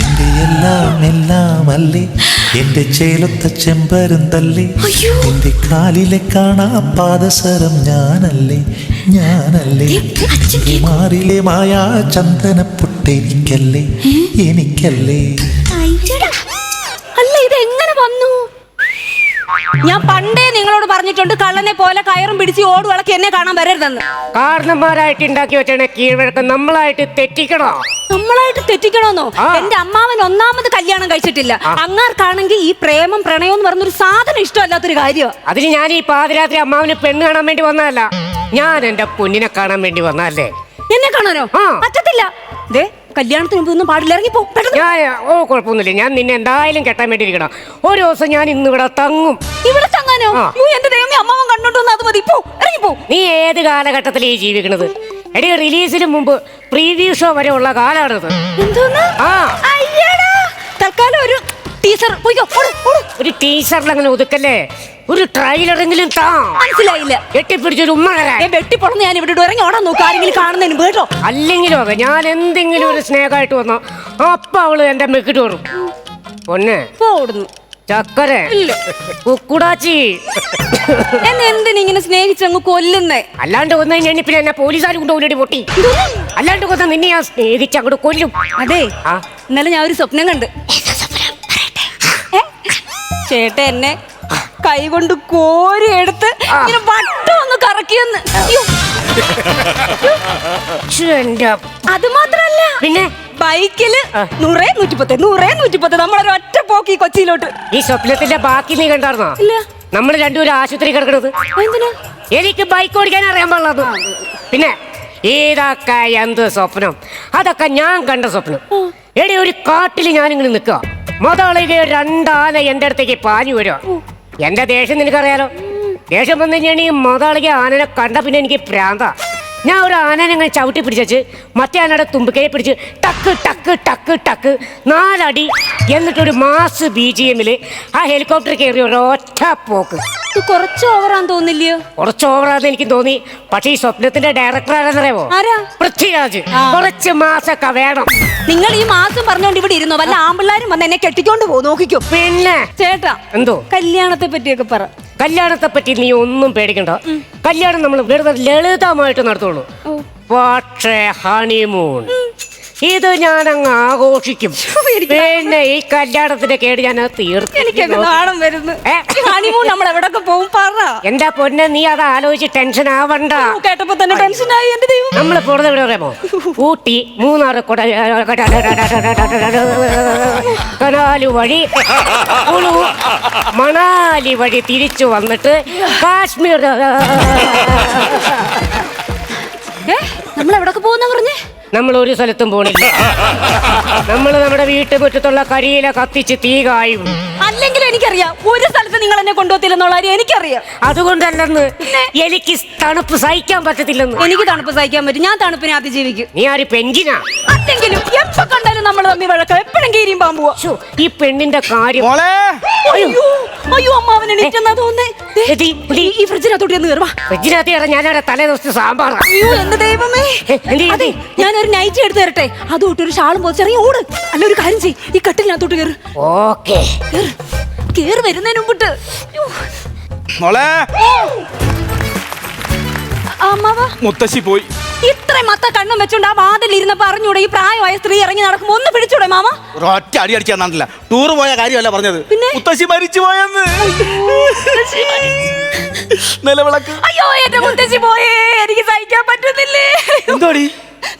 എന്റെ എല്ലാം എല്ലാം അല്ലേ? എന്റെ ചേലത്ത ചെമ്പരും തല്ലി? എന്റെ കാലിലെ കാണാ പാദസരം ഞാനല്ലേ? ഞാനല്ലേ? മാറിലെ മായാ ചന്ദന പുട്ടെനിക്കല്ലേ എനിക്കല്ലേ അയ്യടാ. അല്ല ഇത് എങ്ങനെ വന്നു ഞാൻ പണ്ടേ നിങ്ങളോട് പറഞ്ഞിട്ടുണ്ട് കള്ളനെ പോലെ കയറും പിടിച്ച് ഓട് വിളക്ക് എന്നെ കാണാൻ വരരുതെന്ന്. കാരണന്മാരായിട്ട് ഉണ്ടാക്കി വെച്ചാണ് കീഴ്വഴക്കം നമ്മളായിട്ട് തെറ്റിക്കണോ? നമ്മളായിട്ട് തെറ്റിക്കണോന്നോ. എന്റെ അമ്മാവൻ ഒന്നാമത് കല്യാണം കഴിച്ചിട്ടില്ല. അങ്ങാർക്കാണെങ്കിൽ ഈ പ്രേമം പ്രണയം എന്ന് പറഞ്ഞൊരു സാധനം ഇഷ്ടമല്ലാത്തൊരു കാര്യം. അതിന് ഞാൻ ഈ പാതിരാത്രി അമ്മാവിന് പെണ്ണ് കാണാൻ വേണ്ടി വന്നതല്ല. ഞാൻ എന്റെ പൊന്നിനെ കാണാൻ വേണ്ടി വന്നതല്ലേ? എന്നെ കാണാനോ. പറ്റത്തില്ല. കല്യാണത്തിന് മുമ്പ് ഒന്നും പാടില്ല ഇറങ്ങിപ്പോ പെട്ടെന്ന് ഞാൻ ഓ കുഴപ്പമൊന്നുമില്ല. ഞാൻ നിന്നെ എന്തായാലും കെട്ടാൻ വേണ്ടി ഇരിക്കണം ഒരു ദിവസം ഞാൻ ഇന്ന് ഇവിടെ തങ്ങും. ഇവിടെ തങ്ങാനോ? ആ. യ്യോ, എന്റെ ദൈവമേ അമ്മാവൻ കണ്ടോണ്ട് വന്ന് അത് മതി. പോ. ഇറങ്ങിപ്പോ നീ ഏത് കാലഘട്ടത്തിലേ ജീവിക്കണത്? എടി റിലീസിന് മുമ്പ് പ്രീവ്യൂ ഷോ വരെ ഉള്ള കാലാണിത് എന്തോന്ന്? ആ. അയ്യടാ തൽക്കാലം ഒരു ടീച്ചർ പോയിക്കോ ഓട്, ഓട്. ഒരു ടീച്ചറിൽ അങ്ങനെ ഒതുക്കല്ലേ? ഒരു ട്രailer-എങ്കിലും താ. മനസ്സിലായില്ല. ഉമ്മ തരാൻ ഏ വെട്ടിപ്പൊളന്ന് ഞാൻ ഇവിടെ ഇറങ്ങി ഓടാൻ നോക്ക് ആരെങ്കിലും കാണുന്നതിന് കേട്ടോ. അല്ലെങ്കിലും അതെ ഞാൻ എന്തെങ്കിലും ഒരു സ്നേഹമായിട്ട് വന്നോ അപ്പൊ അവൾ എന്റെ മെക്കിട്ട് വരും പൊന്നെ. പോ ഓടുന്നു ചക്കര. ഇല്ല. കുക്കുടാച്ചി എന്നെ എന്തിനിങ്ങനെ സ്നേഹിച്ചങ്ങ് കൊല്ലുന്നേ? അല്ലാണ്ട് വന്നു കഴിഞ്ഞാൽ പിന്നെ എന്നെ പോലീസുകാർ കൊണ്ട് ഓടി പൊട്ടി. അല്ലാണ്ട് കൊന്ന നിന്നെ ഞാൻ സ്നേഹിച്ച് അങ്ങോട്ട് കൊല്ലും. അതെ. ആ. ഇന്നലെ ഞാൻ ഒരു സ്വപ്നം കണ്ട്? ചേട്ട എന്നെ കൈ കൊണ്ട് കോരി എടുത്ത് ഇങ്ങനെ വട്ടം ഒന്ന് കറക്കിയെന്ന്. അത് മാത്രല്ല പിന്നെ? ബൈക്കിൽ. നൂറേ നൂറ്റിപ്പത്ത് നൂറേ നൂറ്റിപ്പത്ത് നമ്മളൊരു ഒറ്റ പോക്കി കൊച്ചിയിലോട്ട്. ഈ സ്വപ്നത്തിന്റെ ബാക്കി നീ കണ്ടായിരുന്നോ? ഇല്ല. നമ്മൾ രണ്ടുപേരും ആശുപത്രി കിടക്കണത്. എന്തിനാ എനിക്ക് ബൈക്ക് ഓടിക്കാൻ അറിയാൻ പാടില്ലത് പിന്നെ ഇതൊക്കെ എന്ത് സ്വപ്നം? അതൊക്കെ ഞാൻ കണ്ട സ്വപ്നം. എടി ഒരു കാട്ടിൽ ഞാനിങ്ങനെ നിൽക്കുക മുതളിക രണ്ടാന എന്റെ അടുത്തേക്ക് പാഞ്ഞു വരുമോ എന്റെ ദേഷ്യം നിനക്കറിയാലോ? ദേഷ്യം വന്നു കഴിഞ്ഞാൽ ഈ മുതളിക ആനനെ കണ്ട പിന്നെ എനിക്ക് പ്രാന്ത. ഞാൻ ഒരു ആനനെ ഇങ്ങനെ ചവിട്ടി പിടിച്ചു മറ്റേ ആനയുടെ തുമ്പിക്കൈ പിടിച്ച് ടക്ക് ടക്ക് ടക്ക് ടക്ക് നാലടി എന്നിട്ടൊരു മാസ് ബി ജി എമ്മിൽ ആ ഹെലികോപ്റ്റർ കയറി ഒരൊറ്റ പോക്ക്. കുറച്ച് ഓവറാന്ന് തോന്നില്ലയോ? കുറച്ച് ഓവറാന്ന് എനിക്ക് തോന്നി. പക്ഷേ ഈ സ്വപ്നത്തിന്റെ ഡയറക്ടർ ആരെന്നറിയാമോ ആരാ? പൃഥ്വിരാജ്. കുറച്ച് മാസൊക്കെ വേണം. നിങ്ങൾ ഈ മാസം പറഞ്ഞോണ്ട് ഇവിടെ ഇരുന്നോ. വല്ല ആമ്പിള്ളാരും വന്ന് എന്നെ കെട്ടിക്കൊണ്ട് പോ നോക്കിക്കോ. പിന്നെ? ചേട്ടാ എന്തോ? കല്യാണത്തെ പറ്റിയൊക്കെ പറ. കല്യാണത്തെ പറ്റി നീ ഒന്നും പേടിക്കണ്ട. കല്യാണം നമ്മൾ വെറുതെ ലളിതമായിട്ട് നടത്തുള്ളൂ. പക്ഷേ ഹണിമൂൺ ഇത് ഞാൻ അങ്ങ് ആഘോഷിക്കും എനിക്ക് പിന്നെ ഈ കല്യാണത്തിന്റെ കേട് ഞാൻ തീർത്തു നാണം വരുന്നു ഹണിമൂൺ നമ്മൾ എവിടൊക്കെ പോകും പറ എന്റെ പൊന്നെ നീ അത് ആലോചിച്ച് ടെൻഷൻ ആവണ്ട കേട്ടപ്പോ തന്നെ ടെൻഷനായി എന്റെ ദൈവം നമ്മൾ പോണത് എവിടെ അറിയാമോ ഊട്ടി മൂന്നാർ കനാല് വഴി മണാലി വഴി തിരിച്ചു വന്നിട്ട് കാശ്മീർ നമ്മൾ എവിടൊക്കെ പോകുന്ന പറഞ്ഞേ നമ്മൾ ഒരു സ്ഥലത്തും പോണില്ല. നമ്മൾ നമ്മുടെ വീട്ടുമുറ്റത്തുള്ള കരിയില കത്തിച്ച് തീ കായും. അല്ലെങ്കിൽ എനിക്കറിയാം ഒരു സ്ഥലത്ത് നിങ്ങൾ എന്നെ കൊണ്ടുപോകത്തില്ലെന്നുള്ള കാര്യം എനിക്കറിയാം. അതുകൊണ്ടല്ലെന്ന് എനിക്ക് തണുപ്പ് സഹിക്കാൻ പറ്റത്തില്ലെന്ന്. എനിക്ക് തണുപ്പ് സഹിക്കാൻ പറ്റും. ഞാൻ തണുപ്പിനെ അതിജീവിക്കും നീ ആര് പെഞ്ചിനാ അല്ലെങ്കിലും എപ്പോ കണ്ടാലും നമ്മൾ തമ്മിൽ വഴക്കം? എപ്പോഴും കീരിയും പാമ്പുവാ? ശ്ശോ, ഈ പെണ്ണിന്റെ കാര്യം മോളെ! അയ്യോ! അയ്യോ അമ്മാവനെ എണീറ്റെന്നാ തോന്നേ ദേ, എടി, എടി. ഈ- ഫ്രിഡ്ജിനകത്തോട്ട് ഒന്ന് കയറുവാ ഫ്രിഡ്ജിനകത്ത് കയറാൻ ഞാനവിടെ തലേ ദിവസത്തെ സാമ്പാറാ. അയ്യോ എന്റെ ദൈവമേ? അതെ ഞാനൊരു നൈറ്റ് എടുത്ത് തരട്ടെ. അതുകൊണ്ട് ഒരു ഷാളും പോച്ചിറങ്ങി ഓട്. അല്ല ഒരു കാര്യം ചെയ് ഈ കട്ടിലിനകത്തോട്ട് കയറ് ഓക്കേ. കേറ്. കേറ് വരുന്നതിന് മുമ്പിട്ട്. മോളെ. ആ, അമ്മാവ മുത്തശ്ശി പോയി. ഇത്രയും മത്ത കണ്ണും വെച്ചോണ്ട് ആ വാതിൽ ഇരുന്നപ്പോ അറിഞ്ഞൂടെ ഈ പ്രായമായ സ്ത്രീ ഇറങ്ങി നടക്കുമ്പോ ഒന്ന് പിടിച്ചൂടെ മാമ? ഒരൊറ്റ അടി അടിക്കാൻ നടന്നില്ല. ടൂർ പോയ കാര്യമല്ല പറഞ്ഞത്. പിന്നെ? മുത്തശ്ശി മരിച്ചു പോയെന്ന്. നിലവിളക്ക്. അയ്യോ എന്റെ മുത്തശ്ശി പോയേ എനിക്ക് സഹിക്കാൻ പറ്റുന്നില്ലേ? എന്തോടി?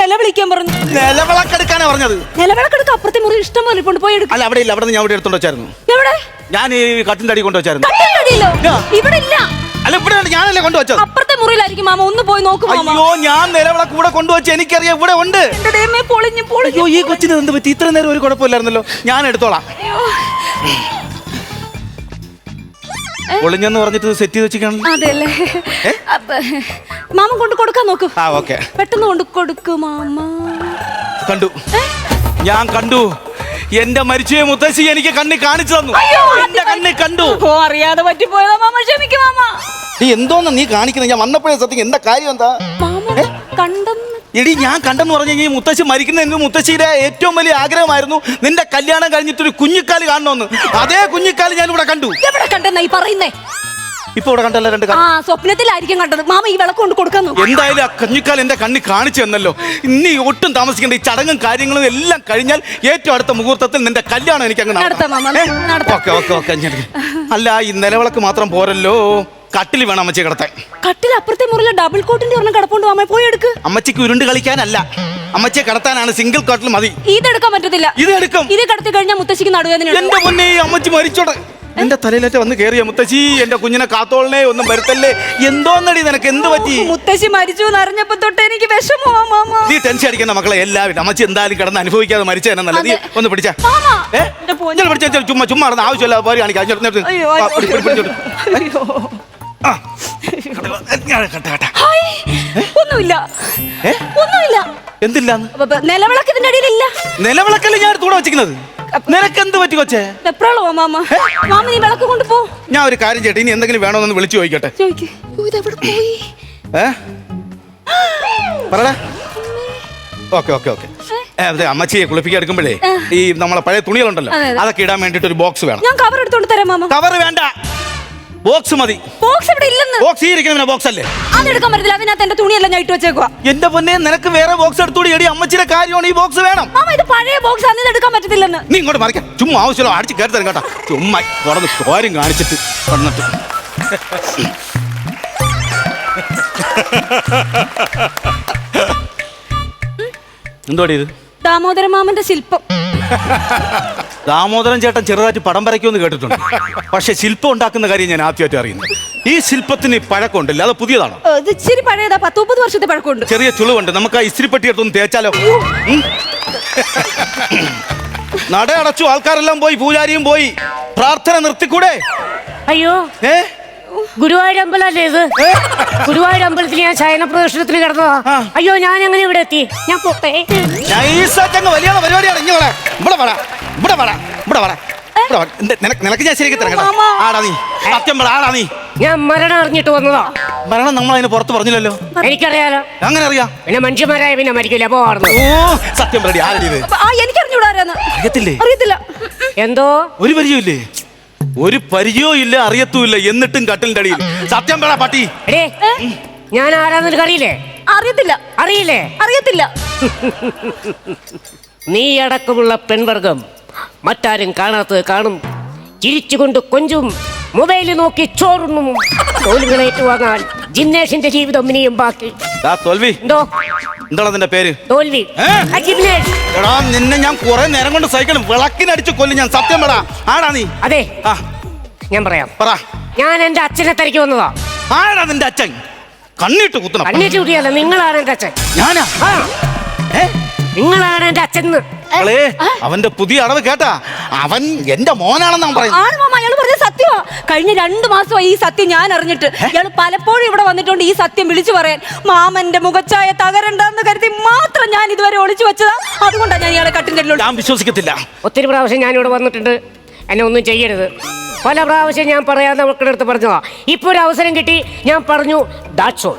നിലവിളിക്കാൻ പറഞ്ഞു. നിലവിളക്കെടുക്കാനാ പറഞ്ഞത്. നിലവിളക്കെടുക്ക അപ്പുറത്തെ മുറി ഇഷ്ടം പോലെ കൊണ്ട് പോയി എടുക്കും. അല്ല അവിടെ ഇല്ല അവിടെ ഞാൻ ഇവിടെ എടുത്തോണ്ട് വെച്ചായിരുന്നു. എവിടെ? ഞാൻ ഈ കട്ടിന്റെ അടി കൊണ്ടുവച്ചായിരുന്നു. ഇവിടെ ഇല്ല. അല്ല ഇവിടെ ഞാനല്ലേ കൊണ്ടുവച്ചത്? അപ്പുറത്തെ മുറിയിലായിരിക്കും മാമ. ഒന്ന് പോയി നോക്ക് മാമ. അയ്യോ ഞാൻ നിലവിളെ കൂടെ കൊണ്ടുവച്ച് എനിക്കറിയാം ഇവിടെ ഉണ്ട്. എന്റെ ദൈവമേ പൊളിഞ്ഞു പൊളിഞ്ഞു അയ്യോ ഈ കൊച്ചിന് എന്ത് പറ്റി? ഇത്ര നേരം ഒരു കുഴപ്പമില്ലായിരുന്നല്ലോ. ഞാൻ എടുത്തോളാം. ഒളിഞ്ഞെന്ന് പറഞ്ഞിട്ട് സെറ്റ് ചെയ്ത് വെച്ചിരിക്കണം അതെല്ലേ. അപ്പൊ, മാമ കൊണ്ട് കൊടുക്കാൻ നോക്കൂ. ആ ഓക്കെ. പെട്ടെന്ന് കൊണ്ട് കൊടുക്കൂ മാമ. കണ്ടു. ഞാൻ കണ്ടു. എന്റെ മരിച്ചുപോയ മുത്തശ്ശി എനിക്ക് കണ്ണി കാണിച്ചു തന്നു. അയ്യോ, എന്റെ കണ്ണി കണ്ടു. ഓ അറിയാതെ പറ്റിപ്പോയതാ മാമ. ക്ഷമിക്കും മാമ. നീ എന്തോന്ന് നീ കാണിക്കുന്നത് ഞാൻ വന്നപ്പോഴേ സത്യം എന്താ കാര്യം എന്താ? കണ്ടെന്ന്. എടി ഞാൻ കണ്ടെന്ന് പറഞ്ഞു കഴിഞ്ഞാൽ ഈ മുത്തശ്ശി മരിക്കുന്ന എനിക്ക് മുത്തശ്ശിയുടെ ഏറ്റവും വലിയ ആഗ്രഹമായിരുന്നു നിന്റെ കല്യാണം കഴിഞ്ഞിട്ടൊരു കുഞ്ഞിക്കാൽ കാണണമെന്ന്. അതേ കുഞ്ഞിക്കാൽ ഞാൻ ഇവിടെ കണ്ടു. എവിടെ കണ്ടെന്നാ ഈ പറയുന്നേ? ഇപ്പൊ ഇവിടെ കണ്ടല്ലോ രണ്ട് ആ സ്വപ്നത്തിലായിരിക്കും കണ്ടത്. മാമ ഈ വിളക്ക് കൊണ്ട് കൊടുക്കാൻ നോക്ക്. എന്തായാലും ആ കഞ്ഞിക്കാൽ എന്റെ കണ്ണി കാണിച്ചു തന്നല്ലോ. ഇനി ഒട്ടും താമസിക്കേണ്ട ഈ ചടങ്ങും കാര്യങ്ങളും എല്ലാം കഴിഞ്ഞാൽ ഏറ്റവും അടുത്ത മുഹൂർത്തത്തിൽ നിന്റെ കല്യാണം എനിക്ക് അങ്ങ് നടത്താം, മാമ, നടത്താം. ഓക്കെ ഓക്കെ ഓക്കെ അല്ല ഈ നിലവിളക്ക് മാത്രം പോരല്ലോ. കട്ടിൽ വേണം അമ്മച്ചി കിടത്താൻ. കട്ടിൽ അപ്പുറത്തെ മുറിയിലെ ഡബിൾ കോട്ടിന്റെ ഒരെണ്ണം കിടപ്പുണ്ട് മാമ. പോയി എടുക്ക്. അമ്മച്ചിക്ക് ഉരുണ്ട് കളിക്കാനല്ല. അമ്മച്ചിയെ കിടത്താനാണ് സിംഗിൾ കോട്ടിൽ മതി. ഇതെടുക്കാൻ പറ്റത്തില്ല. ഇത് എടുക്കും. ഇത് കടത്തി കഴിഞ്ഞാൽ മുത്തശ്ശിക്ക് നടുവേദന എന്റെ മുന്നേ ഈ അമ്മച്ചി മരിച്ചോടെ എന്റെ തലയിലേറ്റ വന്ന് കേറിയ മുത്തശ്ശി എന്റെ കുഞ്ഞിനെ കാത്തോളനെ ഒന്നും വരുത്തല്ലേ? എന്തോന്നടി നിനക്ക്? എന്ത് പറ്റി? മുത്തശ്ശി മരിച്ചു എന്ന് അറിഞ്ഞപ്പോ തൊട്ട് എനിക്ക് മാമ? നീ ടെൻഷൻ അടിക്കുന്ന മക്കളെ എല്ലാവരും. അമ്മച്ചി എന്തായാലും കിടന്ന് അനുഭവിക്കാതെ മരിച്ചതന്നെ നല്ല നീ ഒന്ന് പിടിച്ചാ. മാമ, ഏ? എന്റെ പൊന്നേ. ഇങ്ങനെ പിടിച്ചാ ഇച്ചിരി ചുമ്മാ ചുമ്മാ നടന്ന് ആവശ്യമില്ല പോരി കാണിക്കാം. ഇങ്ങോട്ട് നിർത്ത്. അയ്യോ ആ, അയ്യോ, പിടി, പിടി, പിടിച്ചോട്ട്. അയ്യോ. ആ. ഇങ്ങനെ കെട്ട്, കെട്ട്. ഹായ്, ഒന്നുമില്ല. ഏ? ഒന്നുമില്ല. എന്തില്ലാന്ന്? അപ്പൊ, അപ്പൊ നിലവിളക്ക് ഇതിന്റെ അടിയിലില്ല. നിലവിളക്കല്ലേ ഞാൻ എടുത്ത് കൂടെ വെച്ചിരിക്കുന്നത്? നിനക്ക് എന്ത് പറ്റി കൊച്ചേ? വെപ്രാളോ മാമ? മാമ നീ വിളക്ക് കൊണ്ടുപോ ഞാൻ ഒരു കാര്യം ചെയ്യട്ടെ ഇനി എന്തെങ്കിലും വേണമെന്ന് വിളിച്ചു ചോദിക്കട്ടെ. പോയി? ഏ? പറടാ. Okay okay okay. അതെ അമ്മച്ചിയെ കുളിപ്പിക്കാൻ എടുക്കുമ്പോഴേ ഈ നമ്മളെ പഴയ തുണികളുണ്ടല്ലോ അതെ, അതെ. അതൊക്കെ ഇടാൻ വേണ്ടിട്ട് ഒരു ബോക്സ് വേണം. ഞാൻ കവർ എടുത്തോണ്ട് തരാം മാമ. കവർ വേണ്ട. ബോക്സ് മതി. ബോക്സ് ഇവിടെ ഇല്ലെന്ന്. ബോക്സ് ഈ ഇരിക്കുന്ന ബോക്സ് അല്ലേ? അതെടുക്കാൻ പറ്റില്ല അതിനകത്ത് എന്റെ തുണിയെല്ലാം ഞാൻ ഇട്ട് വെച്ചേക്കുക എന്റെ പൊന്നെ നിനക്ക് വേറെ ബോക്സ് എടുത്തോടി എടി അമ്മച്ചിയുടെ കാര്യമാണ് ഈ ബോക്സ് വേണം. മാമ ഇത് പഴയ ബോക്സ് ആണ് എടുക്കാൻ പറ്റത്തില്ലെന്ന്. നീ ഇങ്ങോട്ട് മറിക്കാം. ചുമ്മാ ആവശ്യമില്ല അടിച്ച് കയറി തരും കേട്ടോ. ചുമ്മാ തുറന്ന് ചോരും കാണിച്ചിട്ട് വന്നിട്ട്. എന്തോടി ഇത്? ദാമോദര മാമന്റെ ശില്പം. ദാമോദരൻ ചേട്ടൻ ചെറുതായിട്ട് പടം വരയ്ക്കുമെന്ന് കേട്ടിട്ടുണ്ട്. പക്ഷെ ശില്പം ഉണ്ടാക്കുന്ന കാര്യം ഞാൻ ആദ്യമായിട്ട് അറിയുന്നു ഈ ശില്പത്തിന് പഴക്കമുണ്ടല്ലോ? അത് പുതിയതാണോ? ഇത് ഇച്ചിരി പഴയതാ പത്ത് മുപ്പത് വർഷത്തെ പഴക്കമുണ്ട്. ചെറിയ ചുളിവുണ്ട്. നമുക്ക് ആ ഇസ്തിരിപ്പെട്ടി എടുത്തൊന്ന് തേച്ചാലോ? ഉം? നട അടച്ചു ആൾക്കാരെല്ലാം പോയി പൂജാരിയും പോയി. പ്രാർത്ഥന നിർത്തിക്കൂടെ? അയ്യോ. ഏ? ഗുരുവായൂർ അമ്പലല്ലേ ഇത്? ഗുരുവായൂർ അമ്പലത്തിൽ ഞാൻ ശയന പ്രദർശനത്തിന് കിടന്നതാ. ആ. അയ്യോ ഞാൻ എങ്ങനെ ഇവിടെ എത്തി? ഞാൻ പോട്ടെ. നൈസായിട്ടങ്ങ് വലിയ പരിപാടിയാണ്. ഇങ്ങനെ ഇവിടെ വേണം ഇവിടെ വേണം ഇവിടെ വേണം ഇവിടെ വാ. എന്ത് നിനക്ക് നിനക്ക് ഞാൻ ശരിക്കും തരാം കേട്ടോ. ആടാ നീ. സത്യം പറ ആടാ നീ. ഞാൻ മരണം അറിഞ്ഞിട്ട് വന്നതാ. മരണം നമ്മൾ അതിന് പുറത്ത് പറഞ്ഞില്ലല്ലോ. എനിക്കറിയാലോ. അങ്ങനെ അറിയാം പിന്നെ മനുഷ്യന്മാരായ പിന്നെ മരിക്കില്ല പോവാറുന്നു ഓ സത്യം പറടി ആരടി ഇത്? ആ എനിക്ക് അറിഞ്ഞൂടാരാന്ന് അറിയത്തില്ലേ? അറിയത്തില്ല. എന്തോ? ഒരു പരിചയമില്ലേ ഒരു പരിചയവും ഇല്ല അറിയത്തുമില്ല എന്നിട്ടും കട്ടിലിന്റെ അടിയിൽ. സത്യം പറ പട്ടി. എടേ ഞാൻ ആരാന്ന് നിനക്ക് അറിയില്ലേ? അറിയത്തില്ല. അറിയില്ലേ? അറിയത്തില്ല. നീ അടക്കമുള്ള പെൺവർഗം മറ്റാരും കാണാത്തത് കാണും. ചിരിച്ചുകൊണ്ട് കൊഞ്ചും മൊബൈലിൽ നോക്കി ചോറുണ്ണും. തോലുകളേറ്റു വാങ്ങാൻ ജിംനേഷിന്റെ ജീവിതം ഇനിയും ബാക്കി. ദാ തോൽവി. എന്തോ? എന്താണ് നിന്റെ പേര്? തോൽവി. ഏ? ആ ജിന്നേഷ് എടാ നിന്നെ ഞാൻ കുറെ നേരം കൊണ്ട് സൈക്കിളും വിളക്കിനടിച്ച് കൊല്ലും ഞാൻ. സത്യം പറ. ആടാ നീ. അതെ. ആ. ഞാൻ പറയാം. പറ. ഞാൻ എന്റെ അച്ഛനെ തിരക്കി വന്നതാ. ആടാ നിന്റെ അച്ഛൻ. കണ്ണിട്ട് കുത്തണം. കണ്ണിച്ച് കുട്ടിയല്ല നിങ്ങളാണ് എന്റെ അച്ഛൻ. ഞാനാ? ഏ? നിങ്ങളാണ് എന്റെ അച്ഛൻ മക്കളെ അവന്റെ പുതിയ അടവ് കേട്ടാ. അവൻ എന്റെ മോനാണെന്ന് അവൻ പറയുന്നത്. ആണ് മാമ അയാൾ പറഞ്ഞ സത്യമാ കഴിഞ്ഞ രണ്ടു മാസമായി ഈ സത്യം ഞാൻ അറിഞ്ഞിട്ട് ഇയാൾ പലപ്പോഴും ഇവിടെ വന്നിട്ടുണ്ട് ഈ സത്യം വിളിച്ചു പറയാൻ. മാമന്റെ മുഖച്ചായ തകരണ്ടെന്ന് കരുതി മാത്രം ഞാൻ ഇതുവരെ ഒളിച്ചു വെച്ചതാ. അതുകൊണ്ടാണ് ഞാൻ ഇയാളെ കട്ടിൻ അടിയിലോട്ട് ഞാൻ വിശ്വസിക്കത്തില്ല. ഒത്തിരി പ്രാവശ്യം ഞാൻ ഇവിടെ വന്നിട്ടുണ്ട്. എന്നെ ഒന്നും ചെയ്യരുത്. പല പ്രാവശ്യം ഞാൻ പറയാതെ മക്കളുടെ അടുത്ത് പറഞ്ഞതാ. ഇപ്പൊ ഒരു അവസരം കിട്ടി. ഞാൻ പറഞ്ഞു ദാറ്റ്സ് ഓൾ.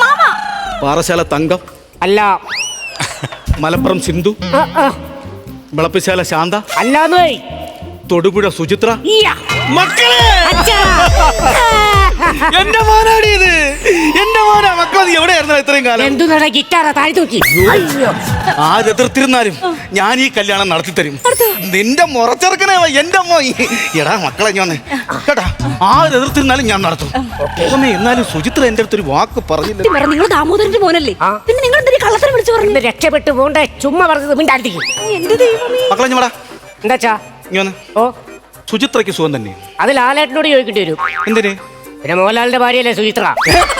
മാമ. പാറശാല തങ്കം. അല്ല മലപ്പുറം സിന്ധു. വിളപ്പിശാല ശാന്ത. അല്ലാന്ന് തൊടുപുഴ സുചിത്ര. മക്കളെ. എന്റെ മോനാടി ഇത്. എന്റെ മോനാ. മക്കളത് എവിടെയായിരുന്നു ഇത്രയും കാലം? എന്തു നട ഗിറ്റാറാ താഴെ തൂക്കി? അയ്യോ. ആരെതിർത്തിരുന്നാലും ഞാൻ ഈ കല്യാണം നടത്തി തരും. നിന്റെ മുറച്ചെറുക്കനെ എന്റെ അമ്മ എടാ മക്കളെ ഞാൻ കേട്ടാ? ആരെതിർത്തിരുന്നാലും ഞാൻ നടത്തും. അമ്മേ, എന്നാലും സുചിത്ര എന്റെ അടുത്തൊരു വാക്ക് പറഞ്ഞില്ല. സത്യം പറ നിങ്ങൾ ദാമോദരന്റെ മോനല്ലേ. പിന്നെ നിങ്ങൾ എന്തൊരു കള്ളത്തരം വിളിച്ചു പറഞ്ഞു? രക്ഷപ്പെട്ടു പോണ്ട ചുമ്മാ പറഞ്ഞത് മിണ്ടാടിക്കും എന്റെ ദൈവമേ? മക്കളെ ഞാൻ എന്താച്ചാ? ഇങ്ങനെ ഓ. സുചിത്രയ്ക്ക് സുഖം തന്നെ. അത് ലാലേട്ടനോട് ചോദിക്കേണ്ടി വരും. എന്തിന്? പിന്നെ മോഹൻലാലിന്റെ ഭാര്യയല്ലേ സുചിത്ര?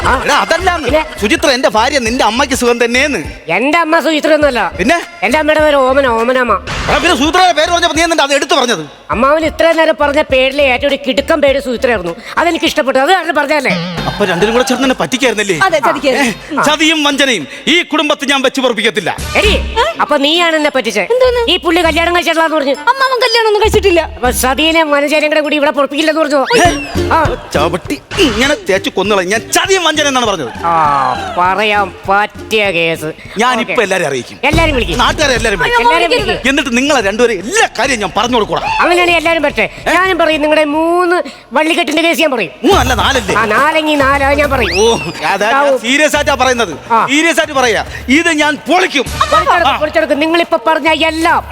ആ, എടാ പിന്നെ? സുചിത്ര എന്റെ ഭാര്യ നിന്റെ അമ്മയ്ക്ക് സുഖം തന്നെയെന്ന്. എന്റെ അമ്മ സുചിത്ര ഒന്നുമല്ല പിന്നെ? എന്റെ അമ്മയുടെ പേര് ഓമന ഓമനമ്മ. പിന്നെ സൂത്രയുടെ പേര് പറഞ്ഞപ്പോൾ നീ എന്താ അത് എടുത്തു പറഞ്ഞത്? അമ്മാവൻ ഇത്ര നേരം പറഞ്ഞ പേരിലെ ഏറ്റവും ഒരു കിടുക്കം പേര് സൂത്രയായിരുന്നു. അതെനിക്ക് ഇഷ്ടപ്പെട്ടു. അത് കാരണം പറഞ്ഞല്ലേ അപ്പൊ രണ്ടിനും കൂടെ ചേർന്ന് തന്നെ പറ്റിക്കായിരുന്നല്ലേ? അതെ ചതിക്കരുത് ചതിയും വഞ്ചനയും ഈ കുടുംബത്തെ ഞാൻ വെച്ചു പറപ്പിക്കത്തില്ല. എടി അപ്പൊ നീയാണ് എന്നെ പറ്റിച്ചേ? എന്തോന്ന്? ഈ പുള്ളി കല്യാണം കഴിച്ചിട്ടില്ലാന്ന് പറഞ്ഞു. അമ്മാവൻ കല്യാണം ഒന്നും കഴിച്ചിട്ടില്ല. അപ്പൊ സതീനെ മനോജനും കൂടെ കൂടി ഇവിടെ പൊറപ്പിക്കില്ലെന്ന് പറഞ്ഞു. ആ. ചവിട്ടി ഇങ്ങനെ തേച്ച് കൊന്നുകള ഞാൻ ചതിയും വഞ്ചന എന്നാണ് പറഞ്ഞത്. ആ പറയാൻ പറ്റിയ കേസ്. ഞാൻ ഇപ്പൊ എല്ലാരെയും എല്ലാരും അറിയിക്കും. എല്ലാരും വിളിക്കും. നാട്ടുകാരെ എല്ലാരും വിളിക്കും. വിളിക്കരുത്. എന്നിട്ട് നിങ്ങളെ രണ്ടുപേരും എല്ലാ കാര്യം ഞാൻ പറഞ്ഞു കൊടുക്കൂടാ അങ്ങനെയാണെങ്കിൽ എല്ലാരും പറ്റേ. ഞാനും പറയും നിങ്ങളുടെ മൂന്ന് വള്ളിക്കെട്ടിന്റെ കേസ് ഞാൻ പറയും. അല്ല നാലല്ലേ? ആ നാലെങ്കി നാലാ ഞാൻ പറയും. ഓ അതാ സീരിയസ് ആയിട്ടാ പറയുന്നത്. ആ. സീരിയസ് ആയിട്ട് പറയാ. ഇത് ഞാൻ പൊളിക്കും. പൊളിച്ചെടുക്കും, പൊളിച്ചെടുക്കും. നിങ്ങളിപ്പോ പറഞ്ഞ എല്ലാം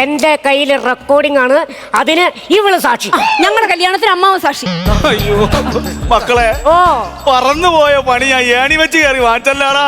എന്റെ കയ്യിൽ റെക്കോർഡിംഗ് ആണ്. അതിന് ഇവൾ സാക്ഷി. ഞങ്ങളുടെ കല്യാണത്തിന് അമ്മാവൻ സാക്ഷി. അയ്യോ മക്കളെ. ഓ. പറന്നുപോയ പണി ഞാൻ ഏണി വെച്ച് കയറി മാറ്റല്ലാടാ